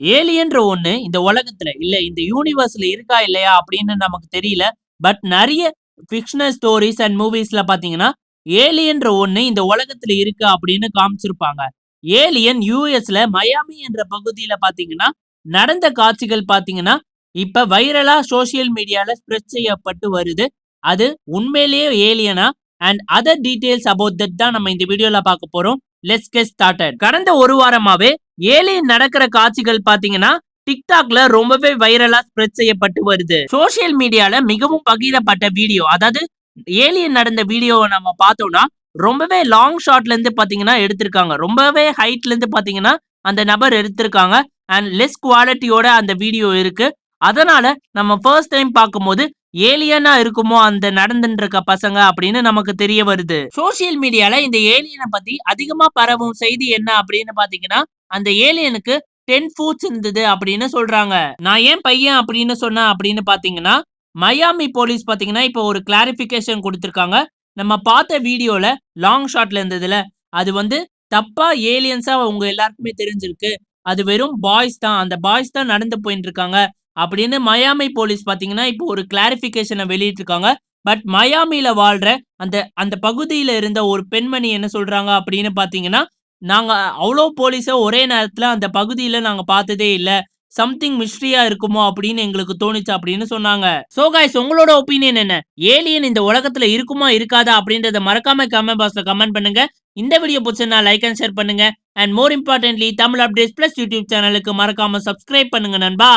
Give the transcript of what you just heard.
ஏலியன்ற ஒண்ணு இந்த உலகத்துல இல்ல இந்த யூனிவர்ஸ்ல இருக்கா இல்லையா அப்படின்னு நமக்கு தெரியல. பட் நிறைய ஃபிக்ஷனல் ஸ்டோரிஸ் அண்ட் மூவிஸ்ல பாத்தீங்கன்னா ஏலியன்ற ஒண்ணு இந்த உலகத்துல இருக்கு அப்படின்னு காமிச்சிருப்பாங்க. ஏலியன் யூஎஸ்ல மயாமி என்ற பகுதியில பாத்தீங்கன்னா நடந்த காட்சிகள் பாத்தீங்கன்னா இப்ப வைரலா சோசியல் மீடியால ஸ்ப்ரெட் செய்யப்பட்டு வருது. அது உண்மையிலேயே ஏலியனா? And other details about that தான் நம்ம இந்த வீடியோல பார்க்க போறோம். லெட்ஸ் கெட் ஸ்டார்டட் கடந்த ஒரு வாரமாவே ஏலியன் நடக்கிற காட்சிகள் பாத்தீங்கன்னா டிக்டாக்ல ரொம்பவே வைரலா ஸ்ப்ரெட் செய்யப்பட்டு வருது. சோசியல் மீடியால மிகவும் பகிரப்பட்ட வீடியோ அதாவது ஏலியன் நடந்த வீடியோவை நம்ம பார்த்தோம்னா ரொம்பவே லாங் ஷாட்ல இருந்து பாத்தீங்கன்னா எடுத்திருக்காங்க. ரொம்பவே ஹைட்ல இருந்து பாத்தீங்கன்னா அந்த நபர் எடுத்திருக்காங்க. அண்ட் லெஸ் குவாலிட்டியோட அந்த வீடியோ இருக்கு. அதனால நம்ம ஃபர்ஸ்ட் டைம் பார்க்கும்போது ஏலியனா இருக்குமோ அந்த நடந்துட்டு இருக்க பசங்க அப்படின்னு நமக்கு தெரிய வருது. சோசியல் மீடியால இந்த ஏலியனை பத்தி அதிகமா பரவும் செய்தி என்ன அப்படின்னு பாத்தீங்கன்னா அந்த ஏலியனுக்கு டென் ஃபூட்ஸ் இருந்தது அப்படின்னு சொல்றாங்க. நான் ஏன் பையன் அப்படின்னு சொன்னேன் அப்படின்னு பாத்தீங்கன்னா மயாமி போலீஸ் பாத்தீங்கன்னா இப்போ ஒரு கிளாரிபிகேஷன் கொடுத்துருக்காங்க. நம்ம பார்த்த வீடியோல லாங் ஷாட்ல இருந்ததுல அது வந்து தப்பா ஏலியன்ஸா உங்க எல்லாருக்குமே தெரிஞ்சிருக்கு. அது வெறும் பாய்ஸ் தான். அந்த பாய்ஸ் தான் நடந்து போயிட்டு இருக்காங்க அப்படின்னு மயாமி போலீஸ் பார்த்தீங்கன்னா இப்போ ஒரு கிளாரிஃபிகேஷனை வெளியிட்டிருக்காங்க. பட் மயாமில வாழ்ற அந்த அந்த பகுதியில இருந்த ஒரு பெண்மணி என்ன சொல்றாங்க அப்படின்னு பார்த்தீங்கன்னா நாங்கள் அவ்வளோ போலீஸை ஒரே நேரத்தில் அந்த பகுதியில் நாங்கள் பார்த்ததே இல்லை. சம்திங் மிஸ்ட்ரியா இருக்குமோ அப்படின்னு எங்களுக்கு தோணுச்சு அப்படின்னு சொன்னாங்க. சோ guys உங்களோட ஒப்பீனியன் என்ன? ஏலியன் இந்த உலகத்துல இருக்குமா இருக்காதா அப்படின்றத மறக்காம கமெண்ட் பாக்ஸ்ல கமெண்ட் பண்ணுங்க. இந்த வீடியோ பிடிச்சிருந்தா லைக் அண்ட் ஷேர் பண்ணுங்க. And more importantly Tamil updates plus YouTube சேனலுக்கு மறக்காம சப்ஸ்கிரைப் பண்ணுங்க நண்பா.